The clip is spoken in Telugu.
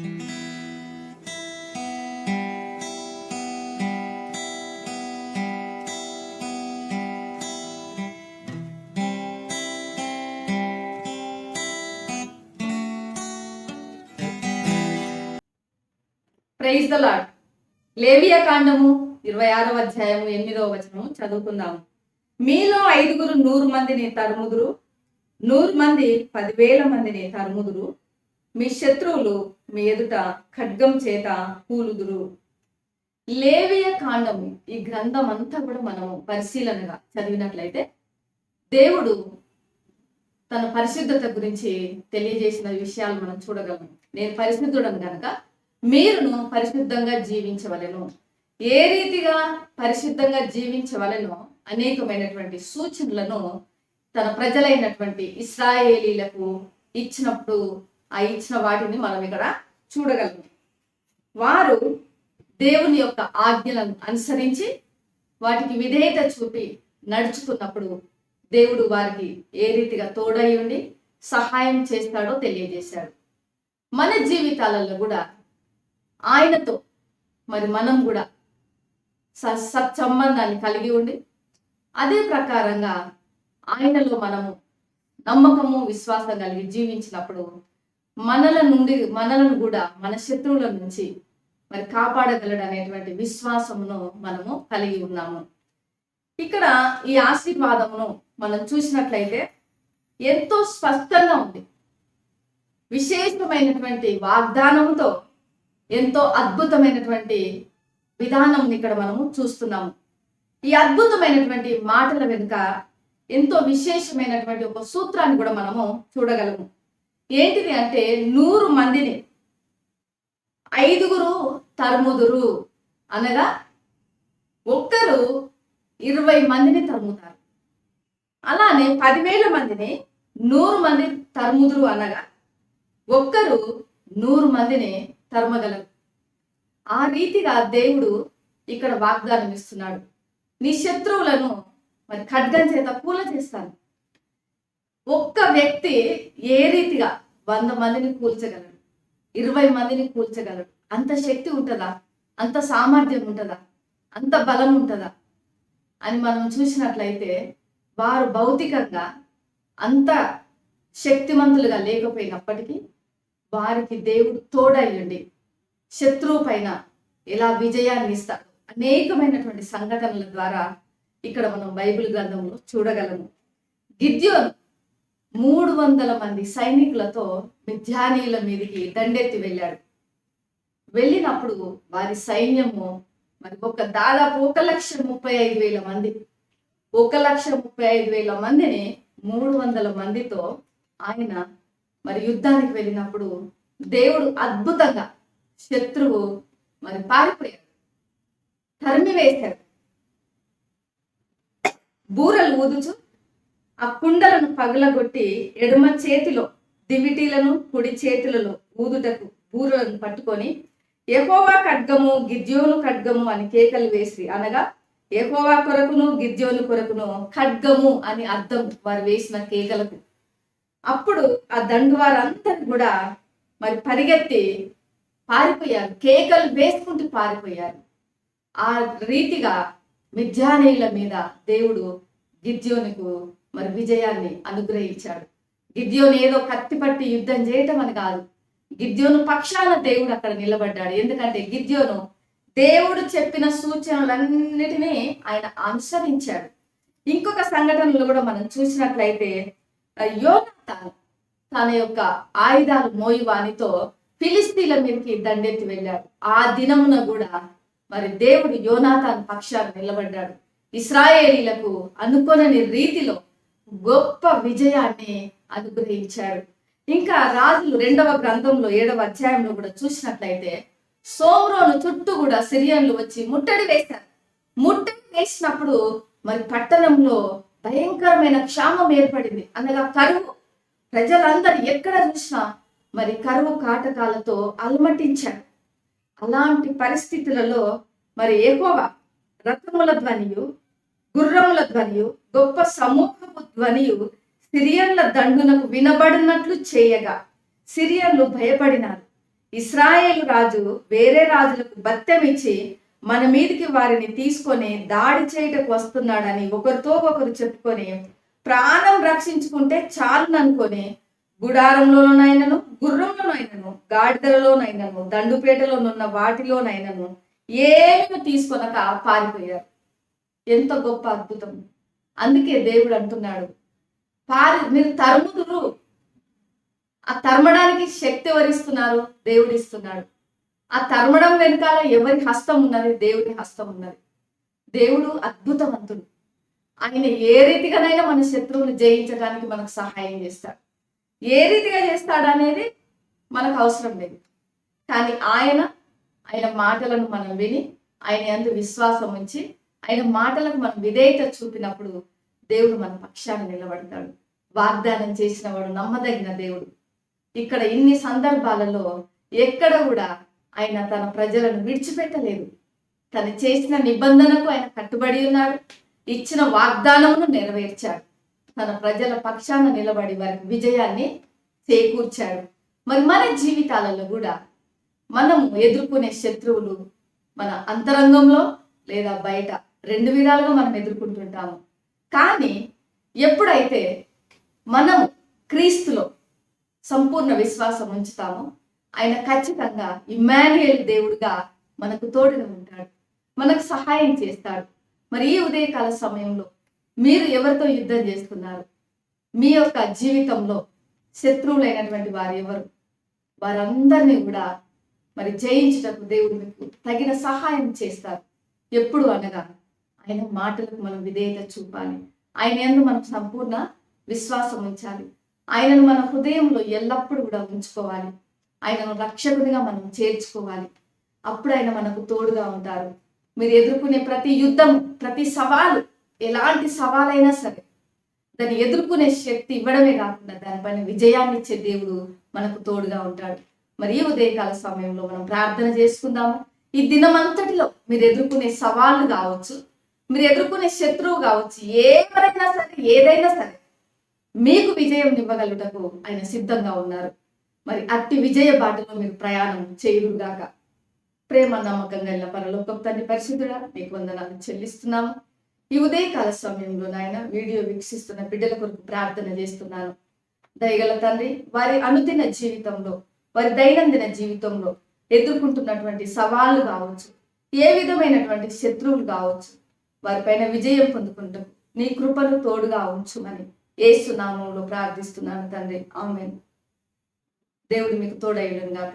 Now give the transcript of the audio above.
ప్రైజ్ ద లాడ్ లేవియ కాండము ఇరవై ఆరవ అధ్యాయము ఎనిమిదవ వచనము చదువుకుందాము. మీలో ఐదుగురు నూరు మందిని తరుముదురు. నూరు మంది పదివేల మందిని తరుముదురు. మీ శత్రువులు మీ ఎదుట ఖడ్గం చేత కూలుదురు. లేవియ కాండము ఈ గ్రంథం అంతా కూడా మనం పరిశీలనగా చదివినట్లయితే దేవుడు తన పరిశుద్ధత గురించి తెలియజేసిన విషయాలు మనం చూడగలము నేను పరిశుద్ధుడను గనక మీరును పరిశుద్ధంగా జీవించవలెను. ఏ రీతిగా పరిశుద్ధంగా జీవించవలెనో అనేకమైనటువంటి సూచనలను తన ప్రజలైనటువంటి ఇస్రాయేలీలకు ఇచ్చినప్పుడు ఆ ఇచ్చిన వాటిని మనం ఇక్కడ చూడగలము. వారు దేవుని యొక్క ఆజ్ఞలను అనుసరించి వాటికి విధేయత చూపి నడుచుకున్నప్పుడు దేవుడు వారికి ఏ రీతిగా తోడై ఉండి సహాయం చేస్తాడో తెలియజేశాడు. మన జీవితాలలో కూడా ఆయనతో మరి మనం కూడా సత్సంబంధాన్ని కలిగి ఉండి అదే ప్రకారంగా ఆయనలో మనము నమ్మకము విశ్వాసం కలిగి జీవించినప్పుడు మనల నుండి మనలను కూడా మన శత్రువుల నుంచి మరి కాపాడగలడు అనేటువంటి విశ్వాసమును మనము కలిగి ఉన్నాము. ఇక్కడ ఈ ఆశీర్వాదమును మనం చూసినట్లయితే ఎంతో స్పష్టంగా ఉంది. విశేషమైనటువంటి వాగ్దానంతో ఎంతో అద్భుతమైనటువంటి విధానం ఇక్కడ మనము చూస్తున్నాము. ఈ అద్భుతమైనటువంటి మాటల వెనుక ఎంతో విశేషమైనటువంటి ఒక సూత్రాన్ని కూడా మనము చూడగలము. ఏంటిది అంటే నూరు మందిని. ఐదుగురు తరుముదురు అనగా ఒక్కరు ఇరవై మందిని తరుముతారు. అలానే పదివేల మందిని నూరు మంది తరుముదురు అనగా ఒక్కరు నూరు మందిని తరమగలరు. ఆ రీతిగా దేవుడు ఇక్కడ వాగ్దానం ఇస్తున్నాడు. నీ శత్రువులను మరి ఖడ్గం చేత కూల చేస్తాను. ఒక్క వ్యక్తి ఏ రీతిగా వంద మందిని కూల్చగలడు. ఇరవై మందిని కూల్చగలడు. అంత శక్తి ఉంటుందా? అంత సామర్థ్యం ఉంటుందా? అంత బలం ఉంటుందా? అని మనం చూసినట్లయితే వారు భౌతికంగా అంత శక్తిమంతులుగా లేకపోయినప్పటికీ వారికి దేవుడు తోడయ్యండి శత్రువు పైన ఎలా విజయాన్ని ఇస్తాడు. అనేకమైనటువంటి సంఘటనల ద్వారా ఇక్కడ మనం బైబిల్ గ్రంథంలో చూడగలము. గిద్యోను మూడు వందల మంది సైనికులతో మిథ్యానీయుల మీదకి దండెత్తి వెళ్ళాడు. వెళ్ళినప్పుడు వారి సైన్యము మరి ఒక దాదాపు ఒక లక్ష ముప్పై ఐదు వేల మంది ఒక లక్ష ముప్పై ఐదు వేల మందిని మూడు వందల మందితో ఆయన మరి యుద్ధానికి వెళ్ళినప్పుడు దేవుడు అద్భుతంగా శత్రువు మరి పారిపోయాడు తరిమి వేశాడు బూరలు ఊదుచు ఆ కుండలను పగలగొట్టి ఎడమ చేతిలో దివిటీలను కుడి చేతులలో ఊదుటకు బూరులను పట్టుకొని ఎహోవా ఖడ్గము గిద్యోను ఖడ్గము అని కేకలు వేసి అనగా ఎహోవా కొరకును గిద్యోను కొరకును ఖడ్గము అని అర్థం వారు వేసిన కేకలకు. అప్పుడు ఆ దండు వారందరూ కూడా మరి పరిగెత్తి పారిపోయారు. కేకలు వేసుకుంటూ పారిపోయారు. ఆ రీతిగా మిథ్యానీయుల మీద దేవుడు గిద్యోనుకు మరి విజయాన్ని అనుగ్రహించాడు. గిద్యోను ఏదో కత్తి పట్టి యుద్ధం చేయటం అని కాదు. గిద్యోను పక్షాన దేవుడు అక్కడ నిలబడ్డాడు. ఎందుకంటే గిద్యోను దేవుడు చెప్పిన సూచనలన్నిటినీ ఆయన అనుసరించాడు. ఇంకొక సంఘటనలు కూడా మనం చూసినట్లయితే యోనాథాన్ తన యొక్క ఆయుధాలు మోయువానితో ఫిలిస్తీన్ల మీదకి దండెత్తి వెళ్ళాడు. ఆ దినమున కూడా మరి దేవుడు యోనాథాన్ పక్షాన్ని నిలబడ్డాడు. ఇస్రాయేలీలకు అనుకోనని రీతిలో గొప్ప విజయాన్ని అనుగ్రహించారు. ఇంకా రాజులు రెండవ గ్రంథంలో ఏడవ అధ్యాయంలో కూడా చూసినట్లయితే సోమ్రోను చుట్టూ కూడా సిరియన్లు వచ్చి ముట్టడి వేశారు. ముట్టడి వేసినప్పుడు మరి పట్టణంలో భయంకరమైన క్షామం ఏర్పడింది. అనగా కరువు. ప్రజలందరూ ఎక్కడ చూసినా మరి కరువు కాటకాలతో అలమటించారు. అలాంటి పరిస్థితులలో మరి ఏకోవా రథముల ధ్వనియు గుర్రముల ధ్వనియు గొప్ప సమూహపు ధ్వనియు సిరియన్ల దండునకు వినబడినట్లు చేయగా సిరియన్లు భయపడినారు. ఇస్రాయేల్ రాజు వేరే రాజులకు బత్తెమిచ్చి మన మీదికి వారిని తీసుకొని దాడి చేయటకు వస్తున్నాడని ఒకరితో ఒకరు చెప్పుకొని ప్రాణం రక్షించుకుంటే చాలుననుకొని గుడారంలోనైనను గుర్రంలోనైనను గాడిదలలోనైనను దండుపేటలోనున్న వాటిలోనైనను ఏమి తీసుకొనక పారిపోయారు. ఎంత గొప్ప అద్భుతం. అందుకే దేవుడు అంటున్నాడు పారి మీరు తరుముదురు. ఆ తరమడానికి శక్తి ఎవరిస్తున్నారు? దేవుడు ఇస్తున్నాడు ఆ తరమడం వెనకాల ఎవరి హస్తం ఉన్నది? దేవుడి హస్తం ఉన్నది. దేవుడు అద్భుతవంతుడు. ఆయన ఏ రీతిగానైనా మన శత్రువులు జయించడానికి మనకు సహాయం చేస్తాడు. ఏ రీతిగా చేస్తాడు అనేది మనకు అవసరం లేదు. కానీ ఆయన ఆయన మాటలను మనం విని ఆయన అందు విశ్వాసం ఉంచి ఆయన మాటలకు మనం విధేయత చూపినప్పుడు దేవుడు మన పక్షాన్ని నిలబడతాడు. వాగ్దానం చేసిన వాడు నమ్మదగిన దేవుడు. ఇక్కడ ఇన్ని సందర్భాలలో ఎక్కడ కూడా ఆయన తన ప్రజలను విడిచిపెట్టలేదు. తను చేసిన నిబంధనకు ఆయన కట్టుబడి ఉన్నాడు. ఇచ్చిన వాగ్దానమును నెరవేర్చాడు. తన ప్రజల పక్షాన నిలబడి వారికి విజయాన్ని చేకూర్చాడు. మరి మన జీవితాలలో కూడా మనము ఎదుర్కొనే శత్రువులు మన అంతరంగంలో లేదా బయట రెండు విధాలుగా మనం ఎదుర్కొంటుంటాము. కానీ ఎప్పుడైతే మనము క్రీస్తులో సంపూర్ణ విశ్వాసం ఉంచుతామో ఆయన ఖచ్చితంగా ఇమాన్యుయల్ దేవుడుగా మనకు తోడుగా ఉంటాడు. మనకు సహాయం చేస్తాడు. మరి ఈ ఉదయకాల సమయంలో మీరు ఎవరితో యుద్ధం చేస్తున్నారు? మీ యొక్క జీవితంలో శత్రువులైనటువంటి వారు ఎవరు? వారందరినీ కూడా మరి జయించుటకు దేవుడు మీకు తగిన సహాయం చేస్తారు. ఎప్పుడు అనగా ఆయన మాటలకు మనం విధేయత చూపాలి. ఆయన ఎందు మనం సంపూర్ణ విశ్వాసం ఉంచాలి. ఆయనను మన హృదయంలో ఎల్లప్పుడూ కూడా ఉంచుకోవాలి. ఆయనను రక్షకునిగా మనం చేర్చుకోవాలి. అప్పుడు ఆయన మనకు తోడుగా ఉంటారు మీరు ఎదుర్కొనే ప్రతి యుద్ధం ప్రతి సవాలు ఎలాంటి సవాలైనా సరే దాన్ని ఎదుర్కొనే శక్తి ఇవ్వడమే కాకుండా దానిపైన విజయాన్ని ఇచ్చే దేవుడు మనకు తోడుగా ఉంటాడు. మరి ఈ ఉదయకాల సమయంలో మనం ప్రార్థన చేసుకుందాము. ఈ దినమంతటిలో మీరు ఎదుర్కొనే సవాళ్ళు కావచ్చు. మీరు ఎదుర్కొనే శత్రువు కావచ్చు ఎవరైనా సరే ఏదైనా సరే మీకు విజయం ఇవ్వగలుగుటకు ఆయన సిద్ధంగా ఉన్నారు. మరి అట్టి విజయ బాటలో మీరు ప్రయాణం చేయుగాక ప్రేమ నమ్మకం గల పరలోకం తండ్రి పరిశుద్ధుడా మీకు వందనాలు చెల్లిస్తున్నాము. ఈ ఉదయకాల సమయంలో నాయన వీడియో వీక్షిస్తున్న బిడ్డల కొరకు ప్రార్థన చేస్తున్నాను. దయగల తండ్రి వారి అనుదిన జీవితంలో వారి దైనందిన జీవితంలో ఎదుర్కొంటున్నటువంటి సవాళ్ళు కావచ్చు ఏ విధమైనటువంటి శత్రువులు కావచ్చు వారిపైన విజయం పొందుకుంటూ. నీ కృపను తోడుగా ఉంచుమని ఏసునామంలో ప్రార్థిస్తున్నాను తండ్రి. ఆమె దేవుడు మీకు తోడైలను గాక